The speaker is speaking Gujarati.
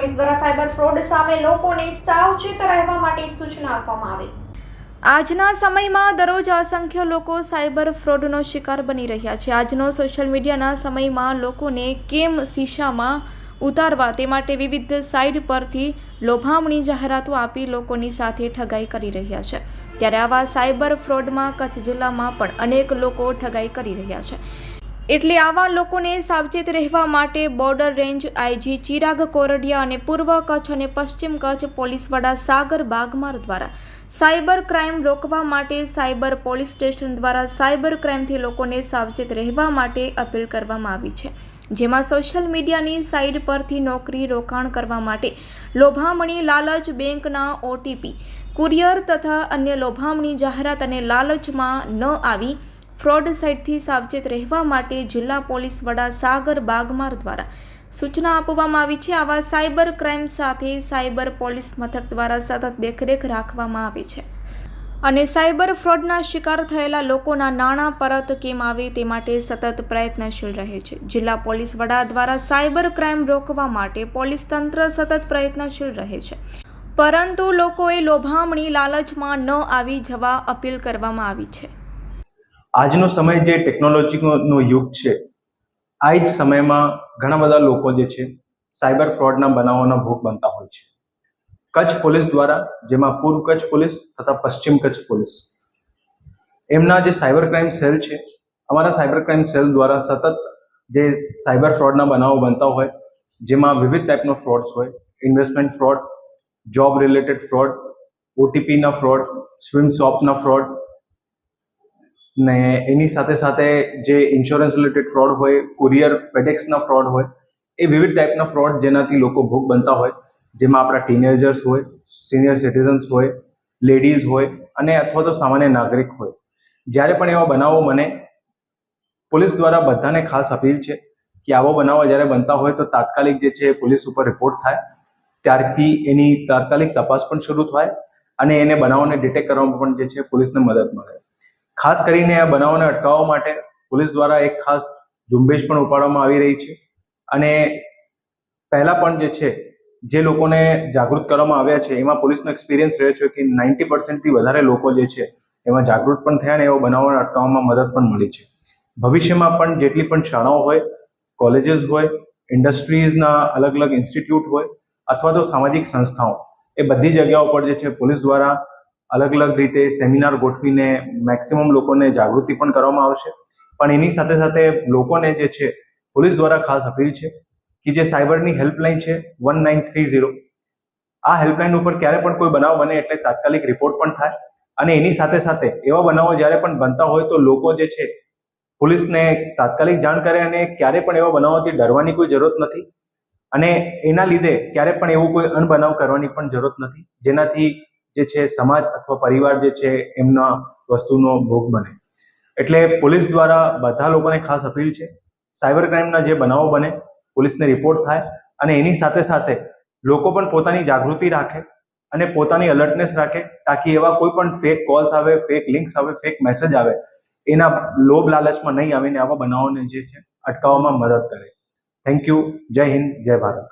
પોલીસ દ્વારા સાયબર ફ્રોડ સામે લોકોને સાવચેત રહેવા માટે સૂચના આપવામાં આવી. આજના સમયમાં દરરોજ અસંખ્ય લોકો સાયબર ફ્રોડનો શિકાર બની રહ્યા છે. આજનો સોશિયલ મીડિયાના સમયમાં લોકોને કેમ શીશામાં ઉતારવા તે માટે વિવિધ સાઇટ પરથી લોભામણી જાહેરાતો આપી લોકોની સાથે ઠગાઈ કરી રહ્યા છે. ત્યારે આવા સાયબર ફ્રોડમાં કચ્છ જિલ્લામાં પણ અનેક લોકો ઠગાઈ કરી રહ્યા છે. એટલે આવા લોકોને સાવચેત રહેવા માટે border range IG Chirag Kordiya અને પૂર્વ કચ્છ અને પશ્ચિમ કચ્છ પોલીસ વડા સાગર બાગમાર દ્વારા સાયબર ક્રાઇમ રોકવા માટે સાયબર પોલીસ સ્ટેશન દ્વારા સાયબર ક્રાઇમથી લોકોને સાવચેત રહેવા માટે અપીલ કરવામાં આવી છે. જેમાં સોશિયલ મીડિયાની સાઇટ પરથી નોકરી રોકાણ કરવા માટે લોભામણી લાલચ બેંકના ઓટીપી, કુરિયર તથા અન્ય લોભામણી જાહેરાત અને લાલચમાં ન આવી ફ્રોડ સાઇટથી સાવચેત રહેવા માટે જિલ્લા પોલીસ વડા સાગર બાગમાર દ્વારા સૂચના આપવામાં આવી છે. આવા સાયબર ક્રાઇમ સાથે સાયબર પોલીસ મથક દ્વારા સતત દેખરેખ રાખવામાં આવે છે. અને સાયબર ફ્રોડના શિકાર થયેલા લોકોના નાણાં, પરત કેમ આવે તે માટે સતત પ્રયત્નશીલ રહે છે. જિલ્લા પોલીસ વડા દ્વારા સાયબર ક્રાઇમ રોકવા માટે પોલીસ તંત્ર સતત પ્રયત્નશીલ રહે છે. પરંતુ લોકોએ લોભામણી લાલચમાં ન આવી જવા અપીલ કરવામાં આવી છે. આજનો સમય જે ટેકનોલોજીનો યુગ છે, આ જ સમયમાં ઘણા બધા લોકો જે છે, સાયબર ફ્રોડના બનાવોના ભોગ બનતા હોય છે. કચ્છ પોલીસ દ્વારા, જેમાં પૂર્વ કચ્છ પોલીસ તથા પશ્ચિમ કચ્છ પોલીસ. એમના જે સાયબર ક્રાઇમ સેલ છે, અમારા સાયબર ક્રાઇમ સેલ દ્વારા સતત જે સાયબર ફ્રોડના બનાવો બનતા હોય, જેમાં વિવિધ ટાઈપનો ફ્રોડ્સ હોય, investment fraud, job related fraud, ઓટીપીના fraud, સ્વિમ શોપના ફ્રોડ ને એની સાથે સાથે જે ઇન્સ્યોરન્સ રિલેટેડ ફ્રોડ હોય કુરિયર ફેડેક્સના ફ્રોડ હોય, એ વિવિધ ટાઈપના ફ્રોડ જેનાથી લોકો ભોગ બનતા હોય. જેમાં આપણા ટીનેજર્સ હોય સિનિયર સિટીઝન્સ હોય લેડીઝ હોય અને અથવા તો સામાન્ય નાગરિક હોય. જ્યારે પણ એવા બનાવો બને, પોલીસ દ્વારા બધાને ખાસ અપીલ છે કે આવો બનાવો જ્યારે બનતા હોય તો તાત્કાલિક જે છે પોલીસ ઉપર રિપોર્ટ થાય. ત્યારથી એની તાત્કાલિક તપાસ પણ શરૂ થાય અને એને બનાવોને ડિટેક્ટ કરવામાં પણ જે છે પોલીસને મદદ મળે. ખાસ કરીને આ બનાવોને અટકાવવા માટે પોલીસ દ્વારા એક ખાસ ઝુંબેશ પણ ઉપાડવામાં આવી રહી છે. અને પહેલાં પણ જે છે, જે લોકોને જાગૃત કરવામાં આવ્યા છે, એમાં પોલીસનો એક્સપિરિયન્સ રહ્યો છે કે નાઇન્ટી પર્સન્ટથી વધારે લોકો જે છે, એમાં જાગૃત પણ થયા અને એવો બનાવોને અટકાવવામાં મદદ પણ મળી છે. ભવિષ્યમાં પણ જેટલી પણ શાળાઓ હોય કોલેજીસ હોય ઇન્ડસ્ટ્રીઝના અલગ અલગ ઇન્સ્ટિટ્યૂટ હોય, અથવા તો સામાજિક સંસ્થાઓ, એ બધી જગ્યાઓ પર જે છે, પોલીસ દ્વારા અલગ અલગ રીતે સેમિનાર ગોઠવીને મેક્સિમમ લોકોને જાગૃતિ પણ કરવામાં આવશે. પણ એની સાથે સાથે લોકોને જે છે, પોલીસ દ્વારા ખાસ અપીલ છે કે જે સાયબરની હેલ્પલાઇન છે વન નાઇન થ્રી ઝીરો આ હેલ્પલાઇન ઉપર ક્યારે પણ કોઈ બનાવ બને એટલે તાત્કાલિક રિપોર્ટ પણ થાય અને એની સાથે સાથે એવા બનાવો જ્યારે પણ બનતા હોય તો લોકો જે છે, પોલીસને તાત્કાલિક જાણ કરે અને ક્યારે પણ એવા બનાવોથી ડરવાની કોઈ જરૂરત નથી અને એના લીધે ક્યારે પણ એવું કોઈ અનબનાવ કરવાની પણ જરૂરત નથી. જેનાથી જે છે, સમાજ અથવા પરિવાર જે છે, એમના વસ્તુનો ભોગ બને. એટલે પોલીસ દ્વારા બધા લોકોને ખાસ અપીલ છે, સાયબર ક્રાઇમના જે બનાવો બને, પોલીસને રિપોર્ટ થાય અને એની સાથે સાથે લોકો પણ પોતાની જાગૃતિ રાખે અને પોતાની અલર્ટનેસ રાખે તાકી એવા કોઈ પણ ફેક કોલ્સ આવે ફેક લિંક્સ આવે ફેક મેસેજ આવે, એના લોભ લાલચમાં નહીં આવીને આવા બનાવોને જે છે, અટકાવવામાં મદદ કરે. થેન્ક યુ જય હિન્દ, જય ભારત.